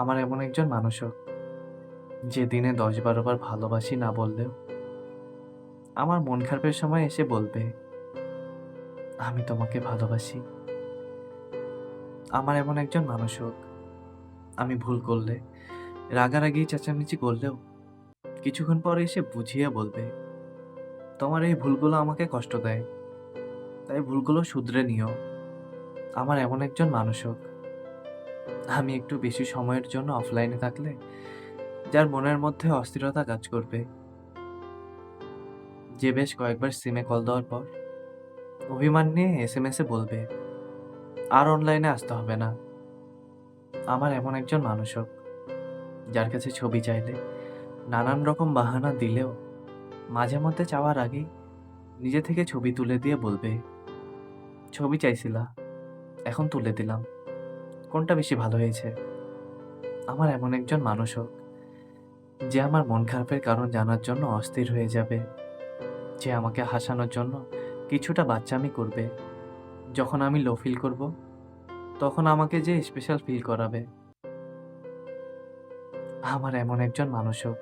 আমার এমন একজন মানুষ হোক, যে দিনে দশ বারো বার ভালোবাসি না বললেও আমার মন খারাপের সময় এসে বলবে, আমি তোমাকে ভালোবাসি। আমার এমন একজন মানুষ হোক, আমি ভুল করলে, রাগারাগি চেঁচামেচি করলেও কিছুক্ষণ পরে এসে বুঝিয়ে বলবে, তোমার এই ভুলগুলো আমাকে কষ্ট দেয়। তাই ভুলগুলো শুধরে নিও। আমার এমন একজন মানুষ হোক আমি একটু বেশি সময়ের জন্য অফলাইনে থাকলে যার মনের মধ্যে অস্থিরতা কাজ করবে। যে বেশ কয়েকবার সিমে কল দেওয়ার পর অভিমান নিয়ে এস এম এসে বলবে, আর অনলাইনে আসতে হবে না। আমার এমন একজন মানুষ হোক, যার কাছে ছবি চাইলে, নানান রকম বাহানা দিলেও মাঝে মধ্যে চাওয়ার আগেই নিজে থেকে ছবি তুলে দিয়ে বলবে, ছবি চাইছিলা, এখন তুলে দিলাম। কোনটা বেশি ভালো হয়েছে? আমার এমন একজন মানুষ হোক, যে আমার মন খারাপের কারণ জানার জন্য অস্থির হয়ে যাবে। যে আমাকে হাসানোর জন্য কিছুটা বাচ্চামি করবে। যখন আমি লো ফিল করব, তখন আমাকে যে স্পেশাল ফিল করাবে। আমার এমন একজন মানুষ হোক